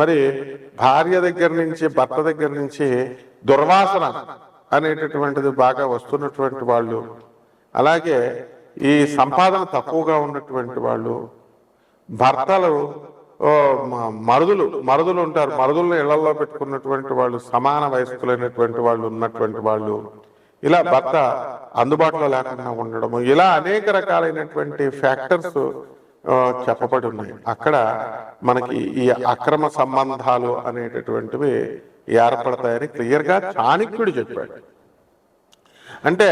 మరి భార్య దగ్గర నుంచి భర్త దగ్గర నుంచి దుర్వాసన అనేటటువంటిది బాగా వస్తున్నటువంటి వాళ్ళు. అలాగే ఈ సంపాదన తక్కువగా ఉన్నటువంటి వాళ్ళు భర్తలు మరుదులు మరుదులు ఉంటారు. మరుదులను ఇళ్ళలో పెట్టుకున్నటువంటి వాళ్ళు సమాన వయస్కులైనటువంటి వాళ్ళు ఉన్నటువంటి వాళ్ళు. ఇలా భర్త అందుబాటులో లేకుండా ఉండడము. ఇలా అనేక రకాలైనటువంటి ఫ్యాక్టర్స్ చెప్పబడి ఉన్నాయి అక్కడ మనకి ఈ అక్రమ సంబంధాలు అనేటటువంటివి ఏర్పడతాయని క్లియర్గా చాణక్యుడు చెప్పాడు. అంటే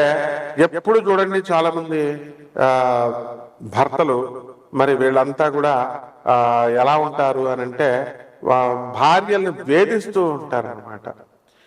ఎప్పుడు చూడండి చాలా మంది ఆ, భర్తలు మరి వీళ్ళంతా కూడా ఆ, ఎలా ఉంటారు అని అంటే భార్యల్ని వేధిస్తూ ఉంటారు అనమాట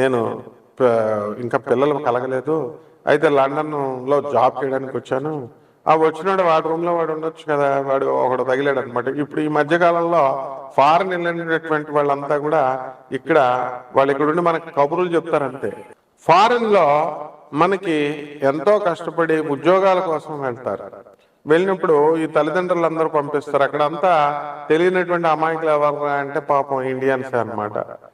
నేను ఇంకా పిల్లలు కలగలేదు. అయితే లండన్లో జాబ్ చేయడానికి వచ్చాను. ఆ వచ్చినాడు వాడి రూమ్లో వాడు ఉండొచ్చు కదా వాడు ఒకడు తగిలాడు అనమాట ఇప్పుడు ఈ మధ్యకాలంలో ఫారెన్ వెళ్ళినటువంటి వాళ్ళంతా కూడా ఇక్కడ వాళ్ళు ఇక్కడ ఉండి మనకి కబుర్లు చెప్తారంతే ఫారెన్లో మనకి ఎంతో కష్టపడి ఉద్యోగాల కోసం వెళ్తారు. వెళ్ళినప్పుడు ఈ తల్లిదండ్రులు అందరూ పంపిస్తారు. అక్కడ అంతా తెలియనటువంటి అమాయకులు ఎవరు అంటే పాపం ఇండియన్సే అన్నమాట.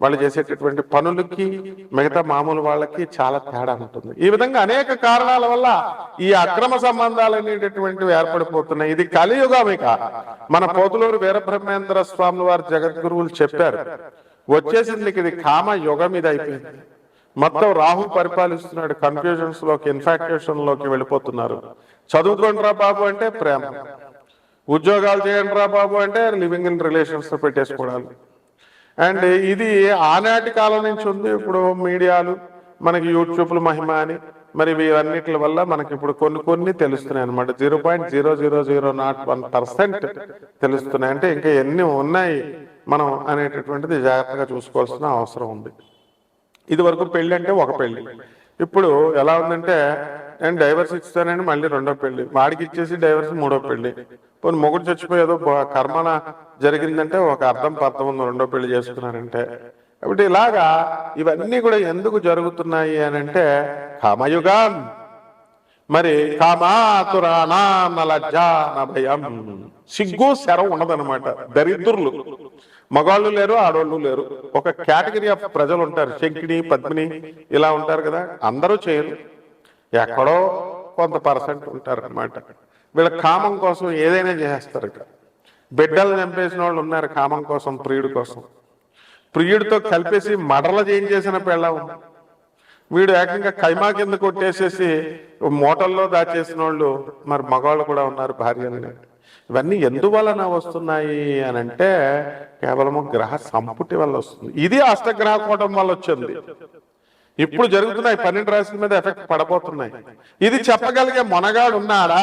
వాళ్ళు చేసేటటువంటి పనులకి మిగతా మామూలు వాళ్ళకి చాలా తేడా ఉంటుంది. ఈ విధంగా అనేక కారణాల వల్ల ఈ అక్రమ సంబంధాలు అనేటటువంటివి ఏర్పడిపోతున్నాయి. ఇది కలియుగం ఇక మన పోతులూరు వీరబ్రహ్మేంద్ర స్వాముల వారు జగద్గురువులు చెప్పారు. వచ్చేసింది ఇది కామ యుగం ఇది అయిపోయింది. మొత్తం రాహు పరిపాలిస్తున్నాడు. కన్ఫ్యూజన్స్లోకి ఇన్ఫాక్టేషన్లోకి వెళ్ళిపోతున్నారు చదువుకోండిరా బాబు అంటే ప్రేమ. ఉద్యోగాలు చేయండి రా బాబు అంటే లివింగ్ ఇన్ రిలేషన్స్ పెట్టేసుకోవడాలు. అండ్ ఇది ఆనాటి కాలం నుంచి ఉంది. ఇప్పుడు మీడియాలు మనకి యూట్యూబ్లు మహిమ అని. మరి ఇవన్నిటి వల్ల మనకి ఇప్పుడు కొన్ని కొన్ని తెలుస్తున్నాయి అనమాట zero point zero zero zero not one percent తెలుస్తున్నాయి. అంటే ఇంకా ఎన్ని ఉన్నాయి మనం అనేటటువంటిది జాగ్రత్తగా చూసుకోవాల్సిన అవసరం ఉంది. ఇది వరకు పెళ్ళి అంటే ఒక పెళ్ళి ఇప్పుడు ఎలా ఉందంటే నేను డైవర్స్ ఇస్తానని మళ్ళీ రెండో పెళ్ళి వాడికి ఇచ్చేసి డైవర్స్ మూడో పెళ్ళి పోనీ మొగుడు చచ్చిపోయేదో బ- కర్మన జరిగిందంటే ఒక అర్థం పర్థం ఉంది రెండో పెళ్ళి చేసుకున్నారంటే. కాబట్టి ఇలాగా ఇవన్నీ కూడా ఎందుకు జరుగుతున్నాయి అని అంటే కామయుగం. మరి కామాతురానా నలజ్జా భయం. సిగ్గు శరం ఉండదన్నమాట. దరిద్రులు. మగాళ్ళు లేరు ఆడవాళ్ళు లేరు. ఒక కేటగిరీ ఆఫ్ ప్రజలు ఉంటారు శంకిని పద్మిని ఇలా ఉంటారు కదా. అందరూ చేయరు. ఎక్కడో కొంత పర్సెంట్ ఉంటారనమాట వీళ్ళ కామం కోసం ఏదైనా చేసేస్తారు ఇక్కడ. బిడ్డలు చంపేసిన వాళ్ళు ఉన్నారు కామం కోసం ప్రియుడి కోసం. ప్రియుడితో కలిపేసి మడల చేయించేసిన పెళ్ళం వీడు ఏకంగా కైమా కింద కొట్టేసేసి మూటల్లో దాచేసిన వాళ్ళు మరి మగవాళ్ళు కూడా ఉన్నారు భార్యని ఇవన్నీ ఎందువలన వస్తున్నాయి అని అంటే కేవలము గ్రహ సంపుటి వల్ల వస్తుంది. ఇది అష్టగ్రహ కూటం వల్ల వచ్చింది. ఇప్పుడు జరుగుతున్నాయి పన్నెండు రాశుల మీద ఎఫెక్ట్ పడబోతున్నాయి. ఇది చెప్పగలిగే మొనగాడు ఉన్నాడా?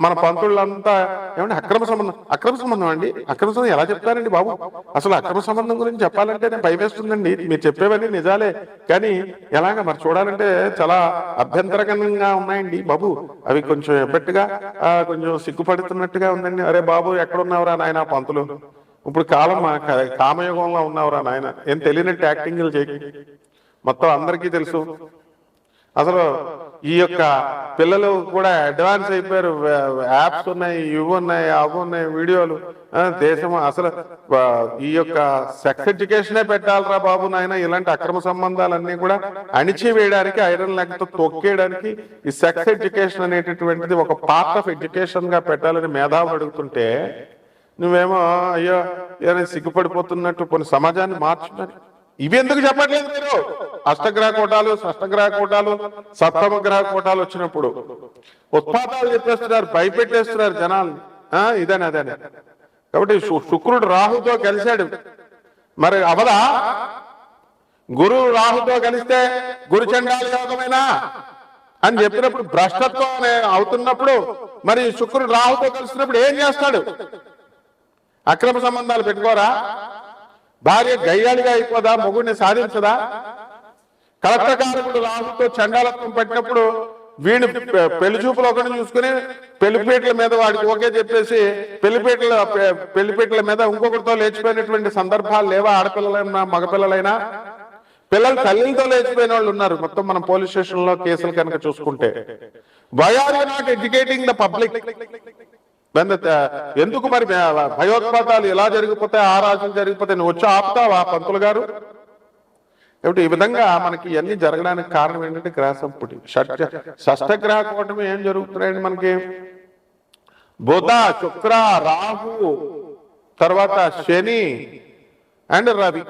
మన పంతుళ్ళంతా ఏమంటే అక్రమ సంబంధం అక్రమ సంబంధం అండి? అక్రమ సంబంధం ఎలా చెప్తారండి బాబు? అసలు అక్రమ సంబంధం గురించి చెప్పాలంటే నేను భయవేస్తుందండి మీరు చెప్పేవన్నీ నిజాలే. కానీ ఎలాగ మరి చూడాలంటే చాలా అభ్యంతరకరంగా ఉన్నాయండి బాబు. అవి కొంచెం ఎబ్బట్టుగా ఆ, కొంచెం సిగ్గుపడుతున్నట్టుగా ఉందండి. అరే బాబు ఎక్కడున్నావురా నాయన పంతులు? ఇప్పుడు కాలం కామయుగంలో ఉన్నావురా నాయన? ఏం తెలియనట్టు యాక్టింగ్లు చేయి. మొత్తం అందరికీ తెలుసు. అసలు ఈ యొక్క పిల్లలు కూడా అడ్వాన్స్ అయిపోయారు. యాప్స్ ఉన్నాయి ఇవి ఉన్నాయి అవి ఉన్నాయి వీడియోలు. దేశం అసలు ఈ యొక్క సెక్స్ ఎడ్యుకేషనే పెట్టాలరా బాబు నాయన. ఇలాంటి అక్రమ సంబంధాలన్నీ కూడా అణిచివేయడానికి ఐరన్ లెగ్తో తొక్కేయడానికి ఈ సెక్స్ ఎడ్యుకేషన్ అనేటటువంటిది ఒక పార్ట్ ఆఫ్ ఎడ్యుకేషన్గా పెట్టాలని మేధావులు అడుగుతుంటే నువ్వేమో అయ్యో ఏదైనా సిగ్గుపడిపోతున్నట్టు కొన్ని సమాజాన్ని మార్చున్నాను ఇవి ఎందుకు చెప్పట్లేదు మీరు? అష్టగ్రహ కోటాలు షష్టగ్రహ కోటాలు సప్తమ గ్రహ కోటాలు వచ్చినప్పుడు. ఉత్పాదాలు చెప్పేస్తున్నారు భయపెట్టేస్తున్నారు జనాలు. ఆ ఇదని అదని. కాబట్టి శుక్రుడు రాహుతో కలిశాడు. మరి అవదా? గురువు రాహుతో కలిస్తే గురు చండాలి యోగమైనా? అని చెప్పినప్పుడు భ్రష్టత్వం అనే అవుతున్నప్పుడు మరి శుక్రుడు రాహుతో కలిసినప్పుడు ఏం చేస్తాడు? అక్రమ సంబంధాలు పెట్టుకోరా? భార్య గయ్యాళిగా అయిపోదా? మొగుడిని సాధించదా? కలెక్టకారకుడు రాహుతో చండాలత్వం పెట్టినప్పుడు వీడిని పెళ్ళి చూపులు ఒకటి చూసుకుని పెళ్ళిపేట్ల మీద వాడికి ఓకే చెప్పేసి పెళ్ళిపేటల పెళ్ళిపేట్ల మీద ఇంకొకరితో లేచిపోయినటువంటి సందర్భాలు లేవా? ఆడపిల్లలైనా మగపిల్లలైనా? పిల్లలు తల్లితో లేచిపోయిన వాళ్ళు ఉన్నారు. మొత్తం మనం పోలీస్ స్టేషన్లో కేసులు కనుక చూసుకుంటే. Why are you not educating the public? ఎందుకు మరి భయోత్పాతాలు ఎలా జరిగిపోతాయి? ఆ రాజులు జరిగిపోతాయి నువ్వు వచ్చి ఆపుతావా పంతులు గారు? కాబట్టి ఈ విధంగా మనకి ఇవన్నీ జరగడానికి కారణం ఏంటంటే గ్రహ సంపుటి షష్ఠ షష్ఠగ్రహ కూటమి ఏం జరుగుతున్నాయండి మనకి? బుధ శుక్ర రాహు తర్వాత శని అండ్ రవి.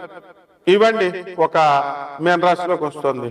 ఇవ్వండి ఒక మేన్ రాశిలోకి వస్తుంది.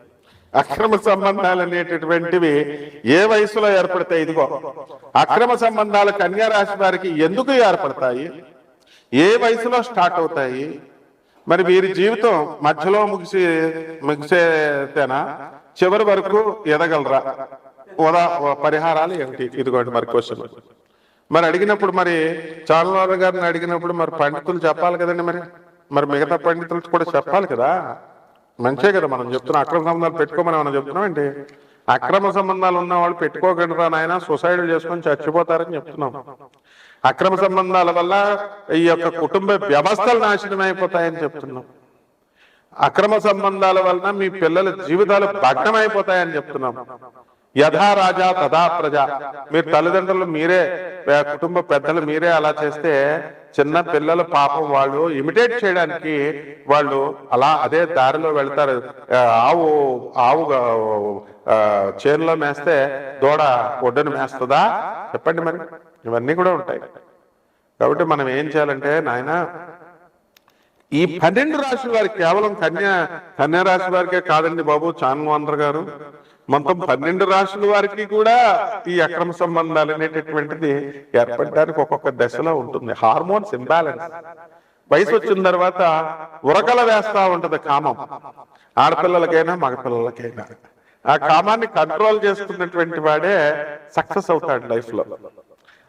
అక్రమ సంబంధాలు అనేటటువంటివి ఏ వయసులో ఏర్పడతాయి ఇదిగో అక్రమ సంబంధాలు కన్యా రాశి వారికి ఎందుకు ఏర్పడతాయి? ఏ వయసులో స్టార్ట్ అవుతాయి? మరి వీరి జీవితం మధ్యలో ముగిసి ముగిసేతేనా? చివరి వరకు ఎదగలరా? ఉదా పరిహారాలు ఏమిటి? ఇదిగోండి మరి క్వశ్చన్ మరి అడిగినప్పుడు మరి చాలనాథ గారిని అడిగినప్పుడు మరి పండితులు చెప్పాలి కదండి మరి. మరి మిగతా పండితులు కూడా చెప్పాలి కదా. మంచే కదా మనం చెప్తున్నాం. అక్రమ సంబంధాలు పెట్టుకోమని మనం చెప్తున్నాం ఏంటి? అక్రమ సంబంధాలు ఉన్న వాళ్ళు పెట్టుకోకండి రా నాయన? సొసైడ్ చేసుకొని చచ్చిపోతారని చెప్తున్నాం. అక్రమ సంబంధాల వల్ల ఈ యొక్క కుటుంబ వ్యవస్థలు నాశనం అయిపోతాయని చెప్తున్నాం. అక్రమ సంబంధాల వలన మీ పిల్లల జీవితాలు భగ్నం అయిపోతాయని చెప్తున్నాం. యథా రాజా తథా ప్రజ. మీరు తల్లిదండ్రులు మీరే కుటుంబ పెద్దలు మీరే అలా చేస్తే చిన్న పిల్లల పాపం వాళ్ళు ఇమిటేట్ చేయడానికి వాళ్ళు అలా అదే దారిలో వెళ్తారు. ఆవు ఆవు చేనులో మేస్తే దూడ ఒడ్డును మేస్తుందా? చెప్పండి మరి. ఇవన్నీ కూడా ఉంటాయి. కాబట్టి మనం ఏం చేయాలంటే నాయన ఈ పన్నెండు రాశుల వారికి కేవలం కన్యా కన్యా రాశి వారికే కాదండి బాబు చాన్వాంధ్ర గారు. మొత్తం పన్నెండు రాశుల వారికి కూడా ఈ అక్రమ సంబంధాలు అనేటటువంటిది ఏర్పడడానికి ఒక్కొక్క దశలో ఉంటుంది. హార్మోన్స్ ఇంబ్యాలెన్స్ వయసు వచ్చిన తర్వాత ఉరకల వేస్తా ఉంటది కామం. ఆడపిల్లలకైనా మగపిల్లలకైనా. ఆ కామాన్ని కంట్రోల్ చేసుకున్నటువంటి వాడే సక్సెస్ అవుతాడు లైఫ్లో.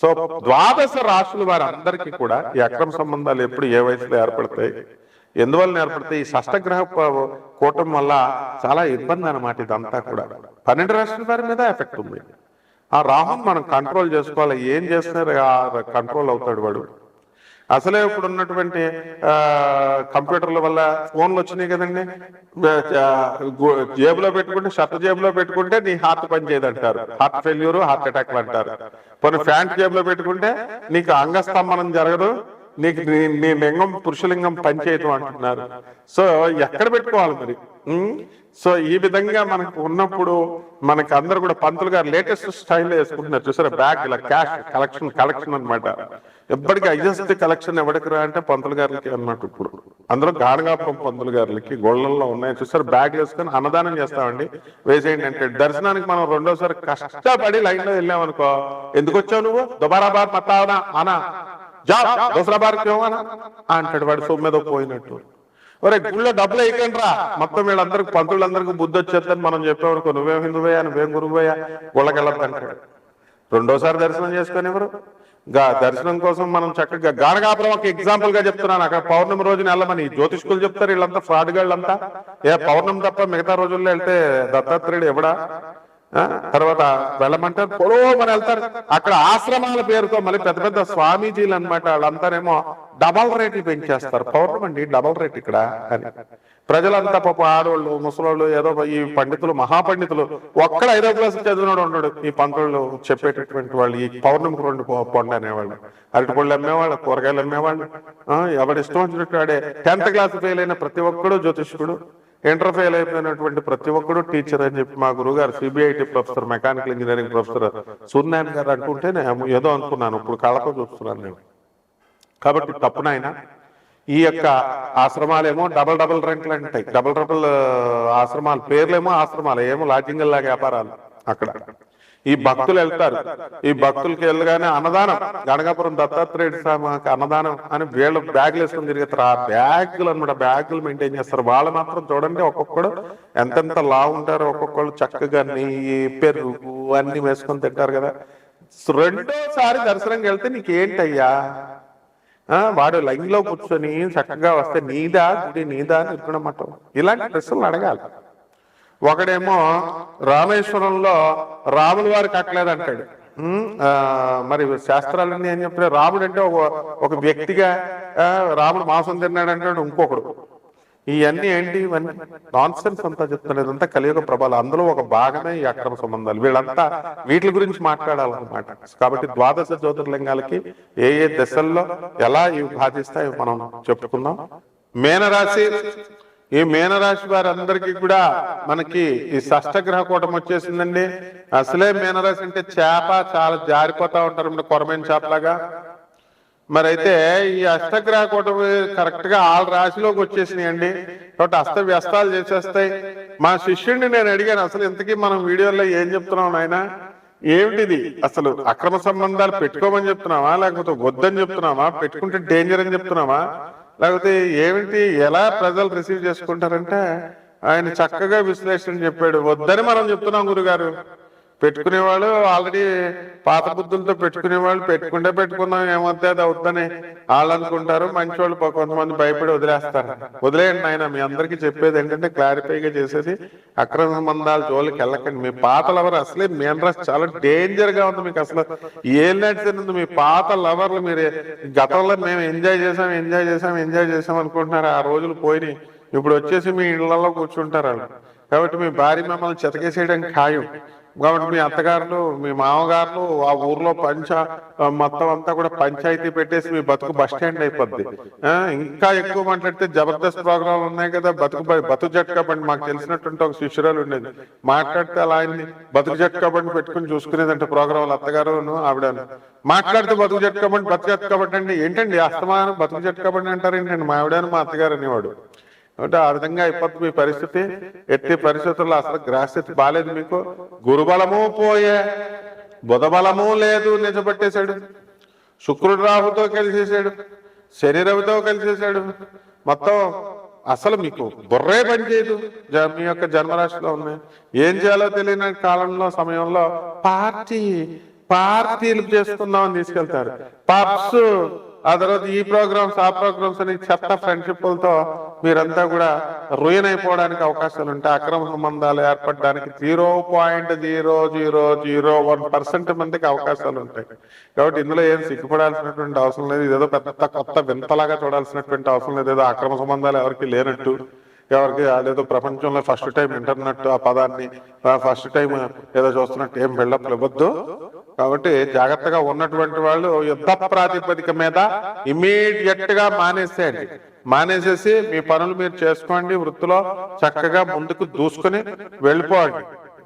సో ద్వాదశ రాశుల వారందరికీ కూడా ఈ అక్రమ సంబంధాలు ఎప్పుడు ఏ వయసులో ఏర్పడతాయి? ఎందువల్ల ఏర్పడతాయి? ఈ షష్టగ్రహ కూటం వల్ల చాలా ఇబ్బంది అనమాట ఇదంతా కూడా. పన్నెండు రాశుల వారి మీద ఎఫెక్ట్ ఉంది. ఆ రాహుని మనం కంట్రోల్ చేసుకోవాలి. ఏం చేస్తున్నారు కంట్రోల్ అవుతాడు వాడు. అసలే ఇప్పుడు ఉన్నటువంటి ఆ, కంప్యూటర్ల వల్ల ఫోన్లు వచ్చినాయి కదండి. జేబులో పెట్టుకుంటే షర్ట్ జేబులో పెట్టుకుంటే నీ హార్ట్ పని చేయదంటారు. హార్ట్ ఫెయిల్యూర్ హార్ట్ అటాక్లు అంటారు. కొన్ని ప్యాంట్ జేబులో పెట్టుకుంటే నీకు అంగస్తంభనం జరగదు. నీకు నీ- నీ లింగం పురుషలింగం పనిచేయటం అంటున్నారు. సో ఎక్కడ పెట్టుకోవాలి మరి? సో ఈ విధంగా మనకు ఉన్నప్పుడు మనకి అందరు కూడా పంతులు గారు లేటెస్ట్ స్టైల్లో వేసుకుంటున్నారు. చూసారా? బ్యాగ్ ఇలా క్యాష్ కలెక్షన్ కలెక్షన్ అన్నమాట. ఎప్పటికీ హైయెస్ట్ కలెక్షన్ ఎవరికి రా అంటే పంతులు గారికి అన్నమాట ఇప్పుడు. అందులో గానగాపురం పంతులు గారికి గోళ్ళల్లో ఉన్నాయి. చూసారు? బ్యాగ్ వేసుకొని అన్నదానం చేస్తామండి. వేసేయండి అంటే దర్శనానికి మనం రెండోసారి కష్టపడి లైన్లో వెళ్ళాం అనుకో ఎందుకు వచ్చావు నువ్వు? దుబారా బార్ మతావనా అనా? జాబ్ దసరా బార్ అంటాడు వాడు సొమ్మెదో పోయినట్టు. ఒరే గుళ్ళో డబ్బులు వేయకండి రా మొత్తం వీళ్ళందరికి పంతులందరికీ బుద్ధి వచ్చేద్దని మనం చెప్పేవాడుకో నువ్వేం హిందువయ్యా నువ్వేం గురువయ్యా గుళ్ళకి అంటాడు. రెండోసారి దర్శనం చేసుకొని ఎవరు? దర్శనం కోసం మనం చక్కగా గానగాపురం ఒక ఎగ్జాంపుల్గా చెప్తున్నాను. అక్కడ పౌర్ణమి రోజున వెళ్ళమని జ్యోతిష్కులు చెప్తారు. వీళ్ళంతా ఫ్రాడ్ గాళ్ళంతా ఏ పౌర్ణమి తప్ప మిగతా రోజుల్లో వెళ్తే దత్తాత్రేయుడు ఎవడా? తర్వాత వెళ్ళమంటారు పొడవమని వెళ్తారు. అక్కడ ఆశ్రమాల పేరుతో మళ్ళీ పెద్ద పెద్ద స్వామీజీలు అన్నమాట వాళ్ళంతానేమో డబల్ రేట్లు పెంచేస్తారు. పౌర్ణమండి డబల్ రేట్ ఇక్కడ అని. ప్రజలంతా పాప ఆడవాళ్ళు ముసలోళ్ళు ఏదో ఈ పండితులు మహాపండితులు ఒక్కడ ఐదో క్లాస్ చదివినాడు ఉన్నాడు ఈ పంతులు చెప్పేటటువంటి వాళ్ళు ఈ పౌర్ణమికి రెండు పండు అనేవాళ్ళు. అరటి పళ్ళు అమ్మేవాళ్ళు కూరగాయలు అమ్మేవాళ్ళు. ఎవడి ఇష్టం వచ్చినట్టు వాడే టెన్త్ క్లాస్ ఫెయిల్ అయిన ప్రతి ఒక్కడు జ్యోతిష్కుడు. ఇంటర్ ఫెయిల్ అయిపోయినటువంటి ప్రతి ఒక్కడు టీచర్ అని చెప్పి మా గురువు గారు CBIT professor mechanical engineering professor Suryanarayana garu అంటుంటే నేను ఏదో అనుకున్నాను ఇప్పుడు కళ్ళతో చూస్తున్నాను నేను. కాబట్టి తప్పు నాయన ఈ యొక్క ఆశ్రమాలేమో డబల్ డబల్ రెంట్లు అంటాయి. డబల్ డబల్ ఆశ్రమాలు పేర్లేమో ఆశ్రమాలు ఏమో లాడ్జింగ్ లాగా వ్యాపారాలు అక్కడ. ఈ భక్తులు వెళ్తారు. ఈ భక్తులకి వెళ్ళగానే అన్నదానం. గణగాపురం దత్తాత్రేయుడు స్వామికి అన్నదానం అని వీళ్ళు బ్యాగులు వేసుకుని తిరుగుతారు ఆ బ్యాగులు అనమాట బ్యాగులు మెయింటైన్ చేస్తారు. వాళ్ళు మాత్రం చూడండి ఒక్కొక్కడు ఎంతెంత లా ఉంటారు ఒక్కొక్కళ్ళు చక్కగా నెయ్యి పెరుగు అన్ని వేసుకొని తింటారు కదా. రెండోసారి దర్శనంకి వెళ్తే నీకేంటయ్యా? వాడు లైన్లో కూర్చొని చక్కగా వస్తే నీదా గుడి నీదా అని ఇరుకునమాట ఇలాంటి ప్రశ్నలు అడగాలి. ఒకడేమో రామేశ్వరంలో రాముల వారు కట్టలేదంటాడు మరి శాస్త్రాలన్నీ ఏం చెప్పిన రాముడు అంటే ఒక వ్యక్తిగా రాముడు మాంసం తిన్నాడు అంటాడు ఇంకొకడు. ఇవన్నీ ఏంటి? ఇవన్నీ నాన్ సెన్స్ అంతా చెప్తున్నారు. ఇదంతా కలియుగ ప్రభావం. అందులో ఒక భాగమే ఈ అక్రమ సంబంధాలు. వీళ్ళంతా వీటి గురించి మాట్లాడాలన్నమాట. కాబట్టి ద్వాదశ జ్యోతిర్లింగాలకి ఏ ఏ దశల్లో ఎలా ఇవి బాధిస్తాయో మనం చెప్పుకుందాం. మేనరాశి ఈ మీనరాశి వారందరికీ కూడా మనకి ఈ షష్టగ్రహ కూటం వచ్చేసిందండి. అసలే మీనరాశి అంటే చేప చాలా జారిపోతా ఉంటారు కొరమైన చేపలాగా మరి అయితే ఈ అష్టగ్రహ కూటమి కరెక్ట్గా ఆరు రాశిలోకి వచ్చేసినాయండి. కాబట్టి అస్త వ్యస్తాలు చేసేస్తాయి. మా శిష్యుడిని నేను అడిగాను అసలు ఇంతకీ మనం వీడియోలో ఏం చెప్తున్నాం నాయన? ఏమిటిది? అసలు అక్రమ సంబంధాలు పెట్టుకోమని చెప్తున్నావా? లేకపోతే వద్దని చెప్తున్నావా? పెట్టుకుంటే డేంజర్ అని చెప్తున్నావా? లేకపోతే ఏమిటి ఎలా ప్రజలు రిసీవ్ చేసుకుంటారంటే ఆయన చక్కగా విశ్లేషణ చెప్పాడు. వద్దని మనం చెప్తున్నాం గురుగారు. పెట్టుకునేవాడు ఆల్రెడీ పాత బుద్ధులతో పెట్టుకునేవాళ్ళు పెట్టుకుంటే పెట్టుకున్నాం ఏమవుతుంది అది అవుతుందని వాళ్ళు అనుకుంటారు. మంచి వాళ్ళు కొంతమంది భయపడి వదిలేస్తారు. వదిలేయండి ఆయన మీ అందరికీ చెప్పేది ఏంటంటే క్లారిఫైగా చేసేది అక్రమ సంబంధాలు జోలికి వెళ్ళకండి. మీ పాత లవర్ అసలే మెయిన్ రస్ చాలా డేంజర్గా ఉంది మీకు అసలు. ఏం నడిచింది మీ పాత లవర్లు మీరు గతంలో మేము ఎంజాయ్ చేసాం ఎంజాయ్ చేసాం ఎంజాయ్ చేసాం అనుకుంటున్నారు. ఆ రోజులు పోయినాయి. ఇప్పుడు వచ్చేసి మీ ఇళ్ళలో కూర్చుంటారు వాళ్ళు. కాబట్టి మీ భార్య మిమ్మల్ని చెతకేసేయడం ఖాయం. కాబట్టి మీ అత్తగారులు మీ మామగారులు ఆ ఊర్లో పంచ మొత్తం అంతా కూడా పంచాయతీ పెట్టేసి మీ బతుకు బస్ స్టాండ్ అయిపోద్ది. ఇంకా ఎక్కువ మాట్లాడితే జబర్దస్త్ ప్రోగ్రామ్ ఉన్నాయి కదా బతుకు బతుకు జట్కా బండి మాకు తెలిసినటువంటి ఒక శిష్యురాలు ఉండేది. మాట్లాడితే అలా ఆయన్ని బతుకు జట్కా బండి పెట్టుకుని చూసుకునేదంటే ప్రోగ్రాంలు అత్తగారు ఆవిడ మాట్లాడితే బతుకు జట్కా బండి బతుకు జట్కా బండి అండి ఏంటండి? అస్తమానం బతుకు జట్కా బండి అంటారు ఏంటండి మా ఆవిడ మా అత్తగారు అనేవాడు. అంటే ఆ విధంగా ఇప్పటి మీ పరిస్థితి ఎట్టి పరిస్థితుల్లో అసలు గ్రహస్థితి బాగాలేదు మీకు? గురుబలము పోయే బుధబలము లేదు నిజపట్టేశాడు శుక్రుడు రాహుతో కలిసేసాడు శని రవితో కలిసేసాడు మొత్తం అసలు మీకు బుర్రే పని చేయదు మీ యొక్క జన్మరాశిలో ఉన్నాయి. ఏం చేయాలో తెలియని కాలంలో సమయంలో పార్టీ పార్టీలు చేసుకుందామని తీసుకెళ్తారు. పబ్స్ ఆ తర్వాత ఈ ప్రోగ్రామ్స్ ఆ ప్రోగ్రామ్స్ అని చెత్త ఫ్రెండ్షిప్లతో మీరంతా కూడా ruin అయిపోవడానికి అవకాశాలు ఉంటాయి అక్రమ సంబంధాలు ఏర్పడడానికి zero point zero zero zero one percent మందికి అవకాశాలు ఉంటాయి. కాబట్టి ఇందులో ఏం సిగ్గుపడాల్సినటువంటి అవసరం లేదు. ఇదేదో పెద్ద కొత్త వింతలాగా చూడాల్సినటువంటి అవసరం లేదు. ఏదో అక్రమ సంబంధాలు ఎవరికి లేనట్టు. ఎవరికి అదేదో ప్రపంచంలో ఫస్ట్ టైం ఇంటర్నెట్ ఆ పదాన్ని ఫస్ట్ టైం ఏదో చూస్తున్నట్టు ఏం బిల్డప్ ఇవ్వద్దు. కాబట్టి జాగ్రత్తగా ఉన్నటువంటి వాళ్ళు యుద్ధ ప్రాతిపదిక మీద ఇమీడియట్గా మానేసేయండి. మానేసేసి మీ పనులు మీరు చేసుకోండి వృత్తిలో చక్కగా ముందుకు దూసుకొని వెళ్ళిపోండి.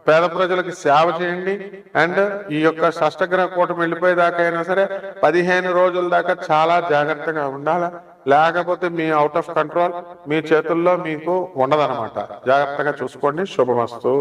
పేద ప్రజలకు సేవ చేయండి. అండ్ ఈ యొక్క షష్టగ్రహ కూటమి వెళ్ళిపోయేదాకా అయినా సరే పదిహేను రోజుల దాకా చాలా జాగ్రత్తగా ఉండాలి? లేకపోతే మీ అవుట్ ఆఫ్ కంట్రోల్ మీ చేతుల్లో మీకు ఉండదన్నమాట. జాగ్రత్తగా చూసుకోండి. శుభమస్తు.